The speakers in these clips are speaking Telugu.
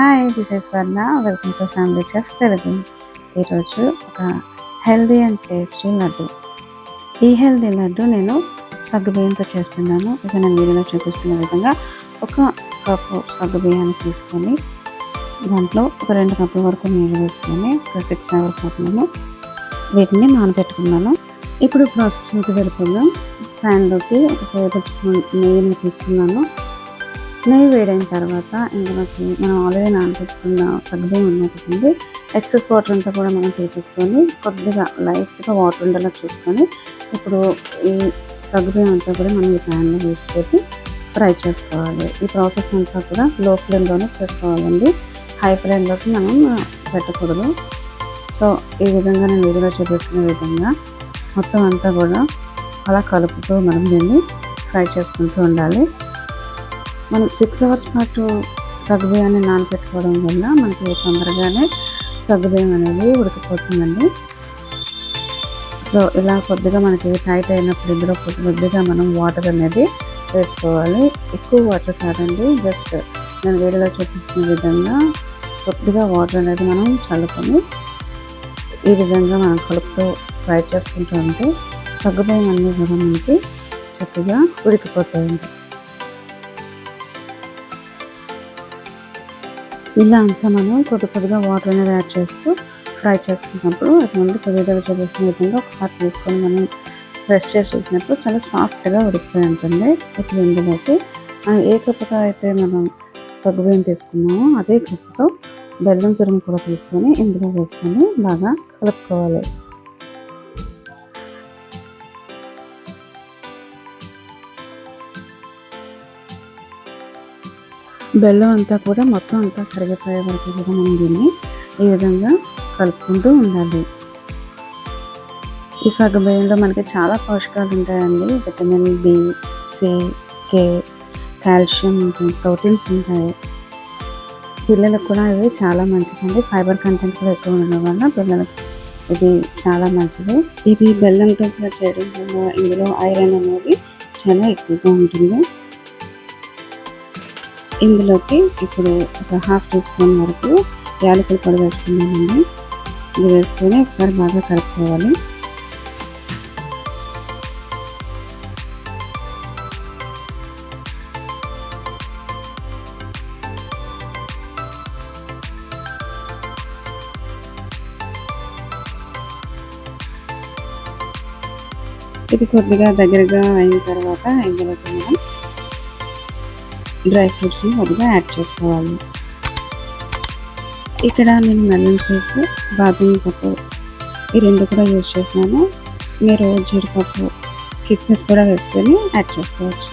Hi this is Varna welcome to family chef Telugu ఈరోజు ఒక హెల్దీ అండ్ టేస్టీ లడ్డు. ఈ హెల్దీ లడ్డు నేను సగ్గు బియ్యంతో చేస్తున్నాను. ఇక నేను వీడియోలో చూపిస్తున్న విధంగా ఒక కప్పు సగ్గు బియ్యాన్ని తీసుకొని దాంట్లో ఒక రెండు కప్పుల వరకు నీళ్ళు వేసుకొని ఒక సిక్స్ అవర్ పాటు వీటిని నానబెట్టుకున్నాను. ఇప్పుడు ప్రాసెస్లోకి వెళ్ళిపోదాం. ప్యాన్లోకి ఒక టేబుల్ స్పూన్ నెయ్యిని తీసుకున్నాను. నెయ్యి వేడైన తర్వాత ఇందులోకి మనం ఆల్రెడీ నానబెట్టుకున్న సగ్గుబియ్యం ఉన్నటువంటి ఎక్సెస్ వాటర్ అంతా కూడా మనం తీసేసుకొని కొద్దిగా లైట్గా వాటర్ ఉండేలా చూసుకొని ఇప్పుడు ఈ సగ్గుబియ్యం అంతా కూడా మనం ఈ ప్యాన్లో వేసుకొని ఫ్రై చేసుకోవాలి. ఈ ప్రాసెస్ అంతా కూడా లో ఫ్లేమ్లోనే చేసుకోవాలండి. హై ఫ్లేమ్లోకి మనం పెట్టకూడదు. సో ఈ విధంగా నేను వీడియోలో చూపిస్తున్న విధంగా మొత్తం అంతా కూడా అలా కలుపుతూ మనం దీన్ని ఫ్రై చేసుకుంటూ ఉండాలి. మనం సిక్స్ అవర్స్ పాటు సగ్గుబియ్యాన్ని నానపెట్టుకోవడం వల్ల మనకి తొందరగానే సగ్గుబియ్యం అనేది ఉడికిపోతుందండి. సో ఇలా కొద్దిగా మనకి టైట్ అయినప్పుడు ఇందులో కొద్దిగా మనం వాటర్ అనేది వేసుకోవాలి. ఎక్కువ వాటర్ కాదండి జస్ట్ నేను వీడియోలో చూపించిన విధంగా కొద్దిగా వాటర్ అనేది మనం చల్లుకొని ఈ విధంగా మనం కలుపుతూ ఫ్రై చేసుకుంటూ ఉంటే సగ్గుబియ్యం అన్నీ కూడా మనకి చక్కగా ఉడికిపోతాయండి ఇలా అంతా మనం కొద్ది కొద్దిగా వాటర్ అనేది యాడ్ చేస్తూ ఫ్రై చేసుకున్నప్పుడు అది ముందు కొద్దిగా చేసిన విధంగా ఒకసారి తీసుకొని మనం ప్రెస్ చేసి చూసినప్పుడు చాలా సాఫ్ట్గా ఉడికిపోయి ఉంటుంది. ఇప్పుడు ఇందులోకి మనం ఏ కప్పుతో అయితే మనం సగ్గుబియ్యం తీసుకున్నామో అదే కప్పుతో బెల్లం తురుము కూడా తీసుకొని ఇందులో వేసుకొని బాగా కలుపుకోవాలి. బెల్లం అంతా కూడా మొత్తం అంతా కరిగిపోయే వరకు కూడా మనం దీన్ని ఈ విధంగా కలుపుకుంటూ ఉండాలి. ఈ సగం బియ్యంలో మనకి చాలా పోషకాలు ఉంటాయండి. Vitamin B C K calcium proteins ఉంటాయి. పిల్లలకు కూడా ఇవి చాలా మంచిదండి. ఫైబర్ కంటెంట్ కూడా ఎక్కువ ఉండడం వల్ల పిల్లలకి ఇది చాలా మంచిది. ఇది బెల్లంతో కూడా చేయడం వల్ల ఇందులో ఐరన్ అనేది చాలా ఎక్కువగా ఉంటుంది. ఇందులోకి ఇప్పుడు ఒక హాఫ్ టీ స్పూన్ వరకు యాలకుల పొడి వేసుకున్నానండి. ఇది వేసుకొని ఒకసారి బాగా కలుపుకోవాలి. ఇది కొద్దిగా దగ్గరగా అయిన తర్వాత ఇందులోకి మనం డ్రై ఫ్రూట్స్ని కొద్దిగా యాడ్ చేసుకోవాలి. ఇక్కడ నేను మెలన్ సీడ్స్ బాదం పప్పు ఈ రెండు కూడా యూజ్ చేసినాను మీరు జీడిపప్పు కిస్మిస్ కూడా వేసుకొని యాడ్ చేసుకోవచ్చు.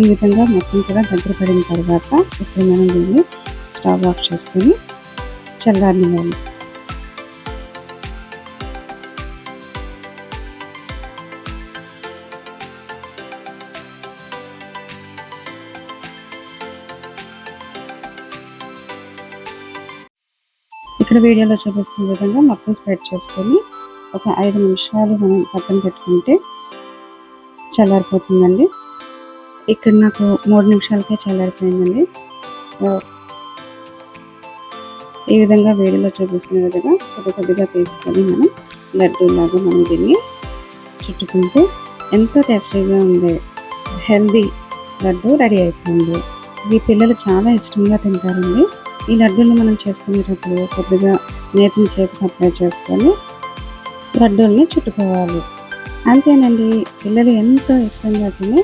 ఈ విధంగా మొత్తం కూడా దగ్గర పడిన తర్వాత ఇప్పుడు మనం దీన్ని స్టవ్ ఆఫ్ చేసుకొని చల్లారనివ్వాలి. ఇక్కడ వీడియోలో చూపిస్తున్న విధంగా మొత్తం స్ప్రెడ్ చేసుకొని ఒక ఐదు నిమిషాలు మనం పక్కన పెట్టుకుంటే చల్లారిపోతుందండి. ఇక్కడ నాకు మూడు నిమిషాలకే చల్లారిపోయిందండి. సో ఈ విధంగా వీడియోలో చూపిస్తున్న విధంగా కొద్ది కొద్దిగా తీసుకొని మనం లడ్డూలాగా మనం దీన్ని చుట్టుకుంటే ఎంతో టేస్టీగా ఉండే హెల్దీ లడ్డు రెడీ అయిపోయింది. ఇవి పిల్లలు చాలా ఇష్టంగా తింటారండి. ఈ లడ్డూలు మనం చేసుకునేటప్పుడు కొద్దిగా నేతిని చేతికి అప్లై చేసుకొని లడ్డూల్ని చుట్టుకోవాలి. అంతేనండి పిల్లలు ఎంతో ఇష్టంగా తిని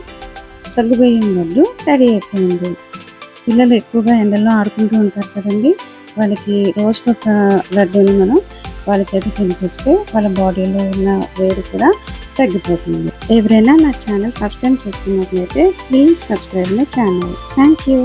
సగ్గుబియ్యం లడ్డు రెడీ అయిపోయింది. పిల్లలు ఎక్కువగా ఎండల్లో ఆడుకుంటూ ఉంటారు కదండి వాళ్ళకి రోజుకొక లడ్డూని మనం వాళ్ళ చేతికి తినిపిస్తే వాళ్ళ బాడీలో ఉన్న వేడి కూడా తగ్గిపోతుంది. ఎవరైనా నా ఛానల్ ఫస్ట్ టైం చూస్తున్నట్లయితే please subscribe my channel. Thank you.